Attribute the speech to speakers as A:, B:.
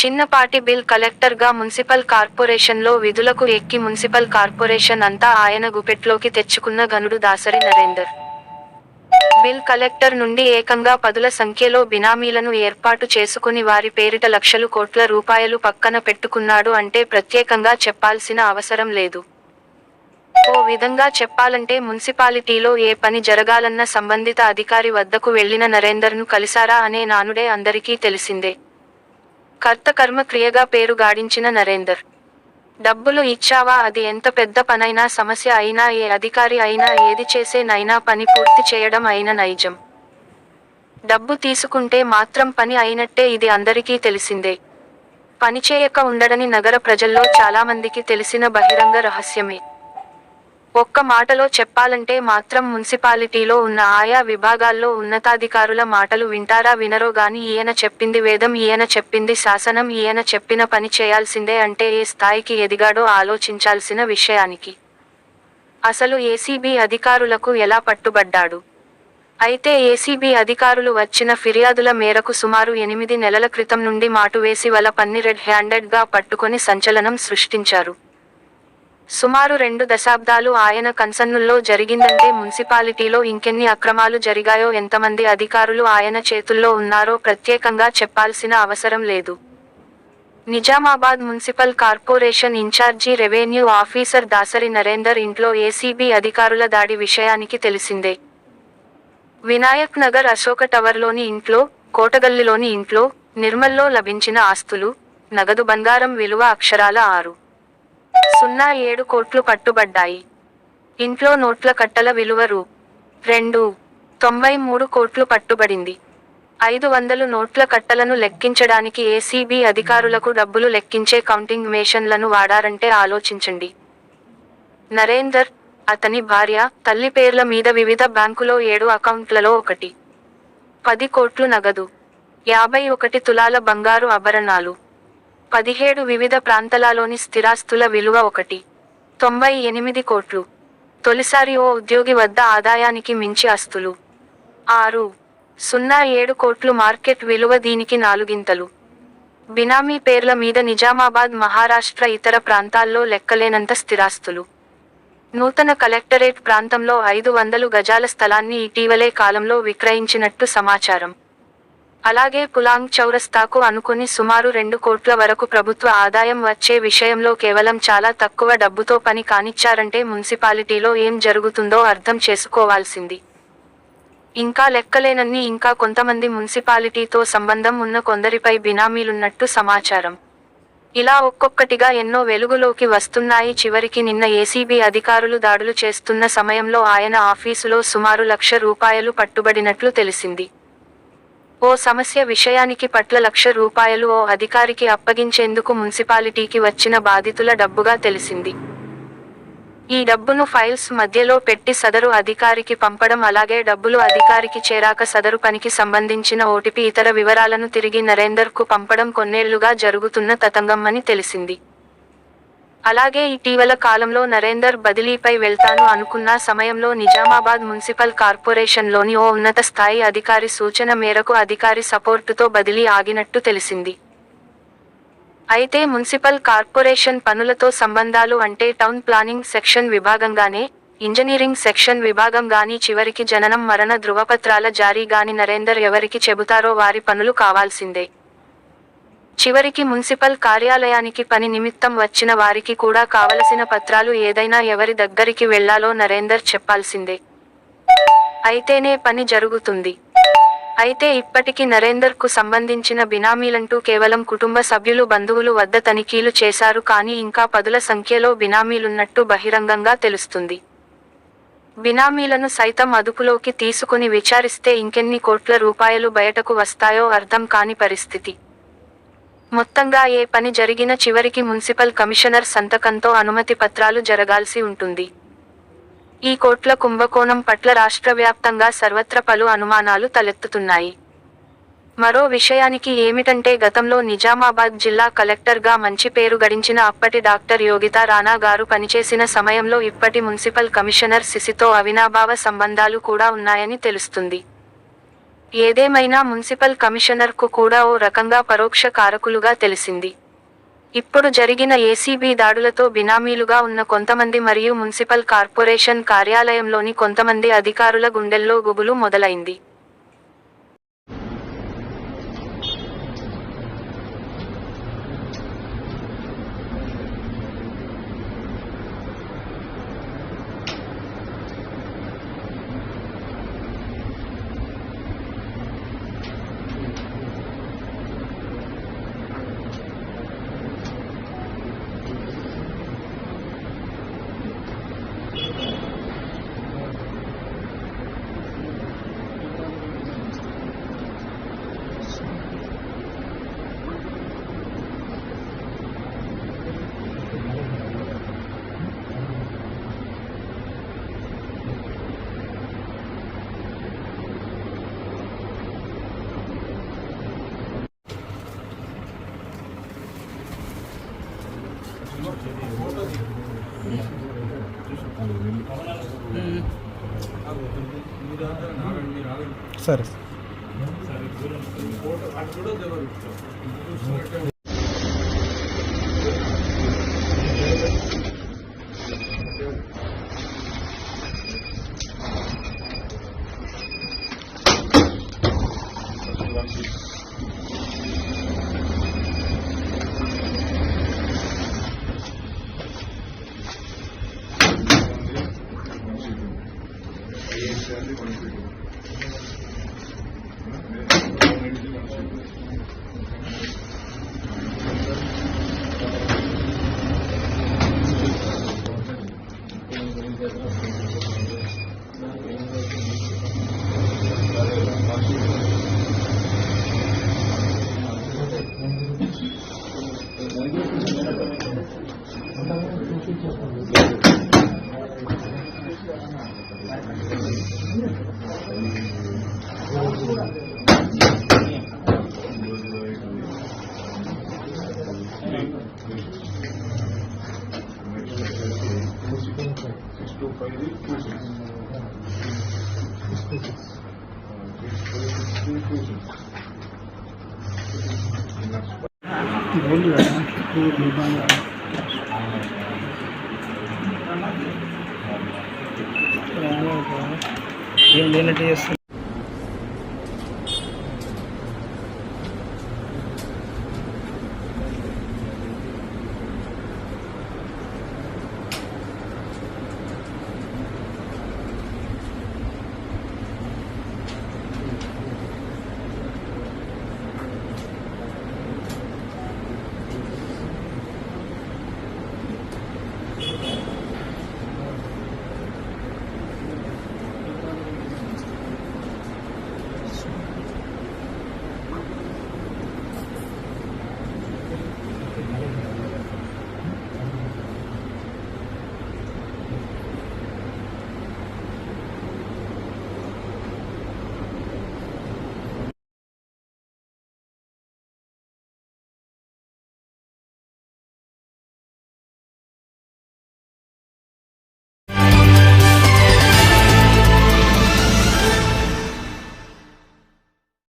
A: చిన్నపాటి బిల్ కలెక్టర్గా మున్సిపల్ కార్పొరేషన్లో విధులకు ఎక్కి మున్సిపల్ కార్పొరేషన్ అంతా ఆయన గుపెట్లోకి తెచ్చుకున్న గనుడు దాసరి నరేందర్. బిల్ కలెక్టర్ నుండి ఏకంగా పదుల సంఖ్యలో బినామీలను ఏర్పాటు చేసుకుని వారి పేరిట లక్షలు కోట్ల రూపాయలు పక్కన పెట్టుకున్నాడు అంటే ప్రత్యేకంగా చెప్పాల్సిన అవసరం లేదు. ఓ విధంగా చెప్పాలంటే మున్సిపాలిటీలో ఏ పని జరగాలన్న సంబంధిత అధికారి వద్దకు వెళ్ళిన నరేందర్ను కలిశారా అనే నానుడే అందరికీ తెలిసిందే. కర్తకర్మ క్రియగా పేరు గాడించిన నరేందర్. డబ్బులు ఇచ్చావా? అది ఎంత పెద్ద పనైనా సమస్య అయినా ఏ అధికారి అయినా ఏది చేసే నైనా పని పూర్తి చేయడం అయిన నైజం. డబ్బు తీసుకుంటే మాత్రం పని అయినట్టే ఇది అందరికీ తెలిసిందే. పని చేయక ఉండడని నగర ప్రజల్లో చాలామందికి తెలిసిన బహిరంగ రహస్యమే. ఒక్క మాటలో చెప్పాలంటే మాత్రం మున్సిపాలిటీలో ఉన్న ఆయా విభాగాల్లో ఉన్నతాధికారుల మాటలు వింటారా వినరో గాని ఈయన చెప్పింది వేదం ఈయన చెప్పింది శాసనం ఈయన చెప్పిన పని చేయాల్సిందే అంటే ఏ స్థాయికి ఎదిగాడో ఆలోచించాల్సిన విషయానికి. అసలు ఏసీబీ అధికారులకు ఎలా పట్టుబడ్డాడు? అయితే ఏసీబీ అధికారులు వచ్చిన ఫిర్యాదుల మేరకు సుమారు ఎనిమిది నెలల క్రితం నుండి మాటువేసి వల పన్ని రెడ్ హ్యాండెడ్గా పట్టుకొని సంచలనం సృష్టించారు. సుమారు రెండు దశాబ్దాలు ఆయన కన్సన్నుల్లో జరిగిందంటే మున్సిపాలిటీలో ఇంకెన్ని అక్రమాలు జరిగాయో ఎంతమంది అధికారులు ఆయన చేతుల్లో ఉన్నారో ప్రత్యేకంగా చెప్పాల్సిన అవసరం లేదు. Nizamabad municipal corporation incharge revenue officer Dasari Narender ఇంట్లో ఏసీబీ అధికారుల దాడి విషయానికి తెలిసిందే. వినాయక్ నగర్ అశోక టవర్లోని ఇంట్లో కోటగల్లిలోని ఇంట్లో నిర్మల్లో లభించిన ఆస్తులు నగదు బంగారం విలువ అక్షరాల ఆరు. సున్నా ఏడు కోట్లు పట్టుబడ్డాయి ఇంట్లో నోట్ల కట్టల విలువ రూ. రెండు తొంభై మూడు కోట్లు పట్టుబడింది ఐదు వందలు నోట్ల కట్టలను లెక్కించడానికి ఏసీబీ అధికారులకు డబ్బులు లెక్కించే కౌంటింగ్ మేషన్లను వాడారంటే ఆలోచించండి. నరేందర్ అతని భార్య తల్లి పేర్ల మీద వివిధ బ్యాంకులో ఏడు అకౌంట్లలో ఒకటి. పది కోట్లు నగదు. యాభై ఒకటి తులాల బంగారు ఆభరణాలు. పదిహేడు వివిధ ప్రాంతాలలోని స్థిరాస్తుల విలువ ఒకటి. తొంభై ఎనిమిది కోట్లు. తొలిసారి ఓ ఉద్యోగి వద్ద ఆదాయానికి మించి ఆస్తులు. ఆరు. సున్నా ఏడు కోట్లు మార్కెట్ విలువ దీనికి నాలుగింతలు. బినామీ పేర్ల మీద నిజామాబాద్ మహారాష్ట్ర ఇతర ప్రాంతాల్లో లెక్కలేనంత స్థిరాస్తులు. నూతన కలెక్టరేట్ ప్రాంతంలో ఐదు వందలు గజాల స్థలాన్ని ఇటీవలే కాలంలో విక్రయించినట్టు సమాచారం. అలాగే పులాంగ్ చౌరస్తాకు అనుకుని సుమారు రెండు కోట్ల వరకు ప్రభుత్వ ఆదాయం వచ్చే విషయంలో కేవలం చాలా తక్కువ డబ్బుతో పని కానిచ్చారంటే మున్సిపాలిటీలో ఏం జరుగుతుందో అర్థం చేసుకోవాల్సింది. ఇంకా లెక్కలేనన్ని ఇంకా కొంతమంది మున్సిపాలిటీతో సంబంధం ఉన్న కొందరిపై బినామీలున్నట్టు సమాచారం. ఇలా ఒక్కొక్కటిగా ఎన్నో వెలుగులోకి వస్తున్నాయి. చివరికి నిన్న ఏసీబీ అధికారులు దాడులు చేస్తున్న సమయంలో ఆయన ఆఫీసులో సుమారు లక్ష రూపాయలు పట్టుబడినట్లు తెలిసింది. ఓ సమస్య విషయానికి పట్ల లక్ష రూపాయలు ఓ అధికారికి అప్పగించేందుకు మున్సిపాలిటీకి వచ్చిన బాధితుల డబ్బుగా తెలిసింది. ఈ డబ్బును ఫైల్స్ మధ్యలో పెట్టి సదరు అధికారికి పంపడం అలాగే డబ్బులు అధికారికి చేరాక సదరు పనికి సంబంధించిన ఓటిపి ఇతర వివరాలను తిరిగి నరేందర్కు పంపడం కొన్నేళ్ళుగా జరుగుతున్న తతంగమ్మని తెలిసింది. అలాగే ఇటీవల కాలంలో నరేందర్ బదిలీపై వెళ్తాను అనుకున్న సమయంలో నిజామాబాద్ మున్సిపల్ కార్పొరేషన్లోని ఓ ఉన్నత స్థాయి అధికారి సూచన మేరకు అధికారి సపోర్టుతో బదిలీ ఆగినట్టు తెలిసింది. అయితే మున్సిపల్ కార్పొరేషన్ పనులతో సంబంధాలు అంటే టౌన్ ప్లానింగ్ సెక్షన్ విభాగంగానే ఇంజనీరింగ్ సెక్షన్ విభాగం గాని చివరికి జననం మరణ ధృవపత్రాల జారీ గాని నరేందర్ ఎవరికి చెబుతారో వారి పనులు కావాల్సిందే. చివరికి మున్సిపల్ కార్యాలయానికి పని నిమిత్తం వచ్చిన వారికి కూడా కావలసిన పత్రాలు ఏదైనా ఎవరి దగ్గరికి వెళ్ళాలో నరేందర్ చెప్పాల్సిందే. అయితేనే పని జరుగుతుంది. అయితే ఇప్పటికి నరేందర్కు సంబంధించిన బినామీలంటూ కేవలం కుటుంబ సభ్యులు బంధువులు వద్ద తనిఖీలు చేశారు కానీ ఇంకా పదుల సంఖ్యలో బినామీలున్నట్టు బహిరంగంగా తెలుస్తుంది. బినామీలను సైతం అదుపులోకి తీసుకుని విచారిస్తే ఇంకెన్ని కోట్ల రూపాయలు బయటకు వస్తాయో అర్థం కాని పరిస్థితి. మొత్తంగా ఏ పని జరిగిన చివరికి మున్సిపల్ కమిషనర్ సంతకంతో అనుమతి పత్రాలు జరగాల్సి ఉంటుంది. ఈ కోట్ల కుంభకోణం పట్ల రాష్ట్ర వ్యాప్తంగా సర్వత్ర పలు అనుమానాలు తలెత్తుతున్నాయి. మరో విషయానికి ఏమిటంటే గతంలో నిజామాబాద్ జిల్లా కలెక్టర్గా మంచి పేరు గడించిన అప్పటి డాక్టర్ యోగితా రాణా గారు పనిచేసిన సమయంలో ఇప్పటి మున్సిపల్ కమిషనర్ సిసితో అవినాభావ సంబంధాలు కూడా ఉన్నాయని తెలుస్తుంది. ఏదేమైనా మున్సిపల్ కమిషనర్కు కూడా ఓ రకంగా పరోక్ష కారకులుగా తెలిసింది. ఇప్పుడు జరిగిన ఏసీబీ దాడులతో బినామీలుగా ఉన్న కొంతమంది మరియు మున్సిపల్ కార్పొరేషన్ కార్యాలయంలోని కొంతమంది అధికారుల గుండెల్లో గుబులు మొదలైంది.
B: సరే. বন্ধুরা Thank you. ఏం లేనట్టు చేస్తుంది